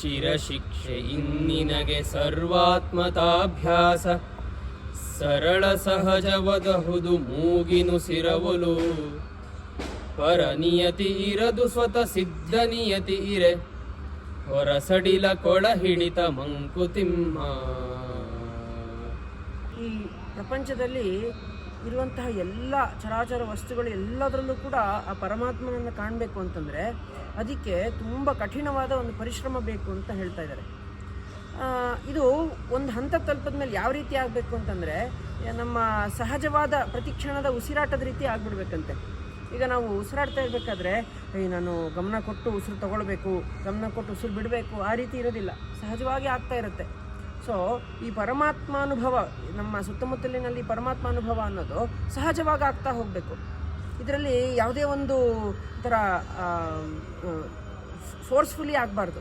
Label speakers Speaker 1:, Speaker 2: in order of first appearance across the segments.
Speaker 1: ಚಿರಶಿಕ್ಷೆ ಇನ್ನಿನಗೆ ಸರ್ವಾತ್ಮತಾಭ್ಯಾಸ. ಸರಳ ಸಹಜವದಹುದು ಮೂಗಿನು ಸಿರವುಲು. ಪರನಿಯತಿ ಇರದು ಸ್ವತ ಸಿದ್ಧ ನಿಯತಿ ಇರೆ. ಹೊರಸಡಿಲ ಕೊಳ ಹಿಡಿತ ಮಂಕುತಿಮ್ಮ.
Speaker 2: ಈ ಪ್ರಪಂಚದಲ್ಲಿ ಇರುವಂತಹ ಎಲ್ಲ ಚರಾಚರ ವಸ್ತುಗಳು ಎಲ್ಲದರಲ್ಲೂ ಕೂಡ ಆ ಪರಮಾತ್ಮನನ್ನು ಕಾಣಬೇಕು ಅಂತಂದರೆ ಅದಕ್ಕೆ ತುಂಬ ಕಠಿಣವಾದ ಒಂದು ಪರಿಶ್ರಮ ಬೇಕು ಅಂತ ಹೇಳ್ತಾ ಇದ್ದಾರೆ. ಇದು ಒಂದು ಹಂತ ತಲುಪದ ಮೇಲೆ ಯಾವ ರೀತಿ ಆಗಬೇಕು ಅಂತಂದರೆ ನಮ್ಮ ಸಹಜವಾದ ಪ್ರತಿಕ್ಷಣದ ಉಸಿರಾಟದ ರೀತಿ ಆಗ್ಬಿಡ್ಬೇಕಂತೆ. ಈಗ ನಾವು ಉಸಿರಾಡ್ತಾ ಇರಬೇಕಾದ್ರೆ ಏಯ್ ನಾನು ಗಮನ ಕೊಟ್ಟು ಉಸಿರು ತಗೊಳ್ಬೇಕು, ಗಮನ ಕೊಟ್ಟು ಉಸಿರು ಬಿಡಬೇಕು, ಆ ರೀತಿ ಇರೋದಿಲ್ಲ. ಸಹಜವಾಗಿ ಆಗ್ತಾ ಇರುತ್ತೆ. ಸೊ ಈ ಪರಮಾತ್ಮಾನುಭವ, ನಮ್ಮ ಸುತ್ತಮುತ್ತಲಿನಲ್ಲಿ ಪರಮಾತ್ಮಾನುಭವ ಅನ್ನೋದು ಸಹಜವಾಗಿ ಆಗ್ತಾ ಹೋಗಬೇಕು. ಇದರಲ್ಲಿ ಯಾವುದೇ ಒಂದು ಥರ ಫೋರ್ಸ್ಫುಲಿ ಆಗಬಾರ್ದು.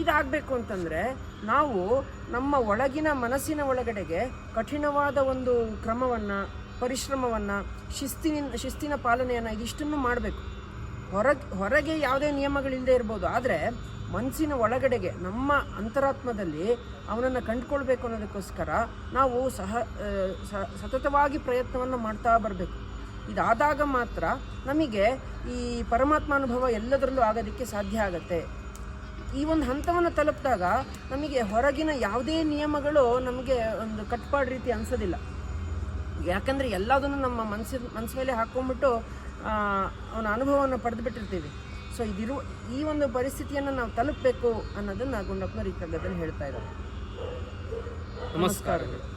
Speaker 2: ಇದಾಗಬೇಕು ಅಂತಂದರೆ, ನಾವು ನಮ್ಮ ಒಳಗಿನ ಮನಸ್ಸಿನ ಒಳಗಡೆಗೆ ಕಠಿಣವಾದ ಒಂದು ಕ್ರಮವನ್ನು, ಪರಿಶ್ರಮವನ್ನು ಶಿಸ್ತಿನ ಶಿಸ್ತಿನ ಪಾಲನೆಯನ್ನು ಇದಿಷ್ಟನ್ನು ಮಾಡಬೇಕು. ಹೊರಗೆ ಹೊರಗೆ ಯಾವುದೇ ನಿಯಮಗಳಿಲ್ಲದೆ ಇರ್ಬೋದು. ಆದರೆ ಮನಸ್ಸಿನ ಒಳಗಡೆಗೆ, ನಮ್ಮ ಅಂತರಾತ್ಮದಲ್ಲಿ ಅವನನ್ನು ಕಂಡುಕೊಳ್ಬೇಕು ಅನ್ನೋದಕ್ಕೋಸ್ಕರ ನಾವು ಸಹ ಸತತವಾಗಿ ಪ್ರಯತ್ನವನ್ನು ಮಾಡ್ತಾ ಬರಬೇಕು. ಇದಾದಾಗ ಮಾತ್ರ ನಮಗೆ ಈ ಪರಮಾತ್ಮಾನುಭವ ಎಲ್ಲದರಲ್ಲೂ ಆಗೋದಕ್ಕೆ ಸಾಧ್ಯ ಆಗುತ್ತೆ. ಈ ಒಂದು ಹಂತವನ್ನು ತಲುಪಿದಾಗ ನಮಗೆ ಹೊರಗಿನ ಯಾವುದೇ ನಿಯಮಗಳು ನಮಗೆ ಒಂದು ಕಟ್ಪಾಡು ರೀತಿ ಅನಿಸೋದಿಲ್ಲ. ಯಾಕಂದರೆ ಎಲ್ಲದನ್ನು ನಮ್ಮ ಮನಸ್ಸಿನ ಮನಸ್ಸು ಮೇಲೆ ಹಾಕ್ಕೊಂಡ್ಬಿಟ್ಟು ಅವನ ಅನುಭವವನ್ನು ಪಡೆದುಬಿಟ್ಟಿರ್ತೀವಿ. ಸೊ ಇದಿರುವ ಈ ಒಂದು ಪರಿಸ್ಥಿತಿಯನ್ನು ನಾವು ತಲುಪಬೇಕು ಅನ್ನೋದನ್ನು ಗುಂಡಪ್ಪನವರು ಈ ಕಗ್ಗದಲ್ಲಿ ಹೇಳ್ತಾ ಇದ್ದಾರೆ.
Speaker 1: ನಮಸ್ಕಾರಗಳು.